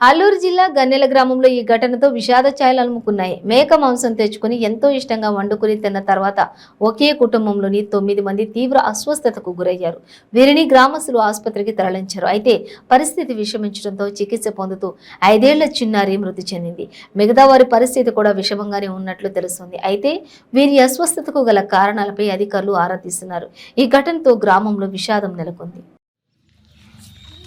అల్లూరు జిల్లా గన్నెల గ్రామంలో ఈ ఘటనతో విషాద ఛాయలు అలుముకున్నాయి మేక మాంసం తెచ్చుకుని ఎంతో ఇష్టంగా వండుకుని తిన్న తర్వాత ఒకే కుటుంబంలోని తొమ్మిది మంది తీవ్ర అస్వస్థతకు గురయ్యారు. వీరిని గ్రామస్తులు ఆసుపత్రికి తరలించారు. అయితే పరిస్థితి విషమించడంతో చికిత్స పొందుతూ ఐదేళ్ళ చిన్నారి మృతి చెందింది. మిగతా వారి పరిస్థితి కూడా విషమంగానే ఉన్నట్లు తెలుస్తుంది. అయితే వీరి అస్వస్థతకు గల కారణాలపై అధికారులు ఆరా తీస్తున్నారు. ఈ ఘటనతో గ్రామంలో విషాదం నెలకొంది.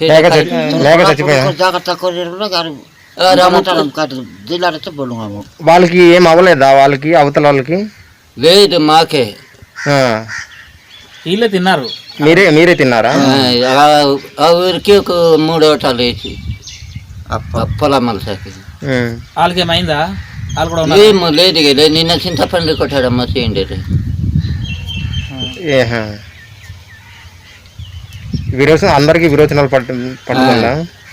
లేక చచ్చిపోయా? జాగ్రత్త వాళ్ళకి ఏం అవ్వలేదా? వాళ్ళకి అవతల వాళ్ళకి? లేదు మాకే. వీళ్ళే తిన్నారు. మీరే మీరే తిన్నారా? ఆ ఊరికి ఒక మూడోటాలు వేసి పొలమలసాకి ఉమ్. వాళ్ళకి ఏమైందా వాళ్ళు కూడా ఏమో లేదు నిన్న చింతపండు కొట్టాడమ్మా చేయండి. విరోచన అందరికి విరోచనాలు పట్టు పట్టకుండా